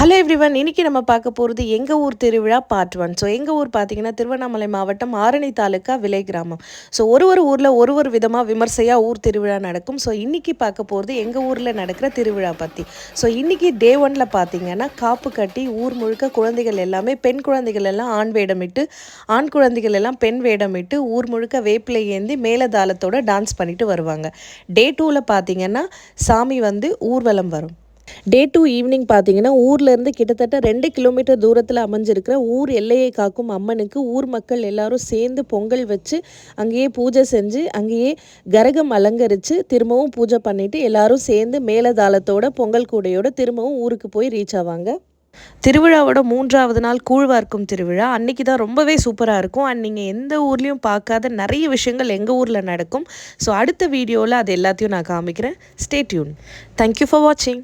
Hello everyone இன்னைக்கு நம்ம பார்க்க போகிறது எங்கள் ஊர் திருவிழா பார்ட் ஒன் ஸோ எங்கள் ஊர் பார்த்தீங்கன்னா திருவண்ணாமலை மாவட்டம் ஆரணி தாலுக்கா விலை கிராமம். ஸோ ஒரு ஒரு ஊரில் ஒரு ஒரு விதமாக விமர்சையாக ஊர் திருவிழா நடக்கும். ஸோ இன்றைக்கி பார்க்க போகிறது எங்கள் ஊரில் நடக்கிற திருவிழா பற்றி ஸோ இன்றைக்கி டே ஒனில் பார்த்தீங்கன்னா காப்பு கட்டி ஊர் முழுக்க குழந்தைகள் எல்லாமே பெண் குழந்தைகள் எல்லாம் ஆண் வேடமிட்டு ஆண் குழந்தைகள் எல்லாம் பெண் வேடமிட்டு ஊர் முழுக்க வேப்பிலை ஏந்தி மேலதாளத்தோட டான்ஸ் பண்ணிட்டு வருவாங்க. டே டூவில் பார்த்தீங்கன்னா சாமி வந்து ஊர்வலம் வரும். டே டூ ஈவினிங் பார்த்தீங்கன்னா ஊர்லேருந்து கிட்டத்தட்ட ரெண்டு கிலோமீட்டர் தூரத்தில் அமைஞ்சிருக்கிற ஊர் எல்லையை காக்கும் அம்மனுக்கு ஊர் மக்கள் எல்லாரும் சேர்ந்து பொங்கல் வச்சு அங்கேயே பூஜை செஞ்சு அங்கேயே கரகம் அலங்கரித்து திரும்பவும் பூஜை பண்ணிவிட்டு எல்லாரும் சேர்ந்து மேலதாளத்தோட பொங்கல் கூடையோட திரும்பவும் ஊருக்கு போய் ரீச் ஆவாங்க. திருவிழாவோட மூன்றாவது நாள் கூழ்வார்க்கும் திருவிழா. அன்னைக்கு தான் ரொம்பவே சூப்பராக இருக்கும். அண்ட் நீங்கள் எந்த ஊர்லேயும் பார்க்காத நிறைய விஷயங்கள் எங்கள் ஊரில் நடக்கும். ஸோ அடுத்த வீடியோவில் அது எல்லாத்தையும் நான் காமிக்கிறேன். ஸ்டே டியூன் தேங்க்யூ ஃபார் வாட்சிங்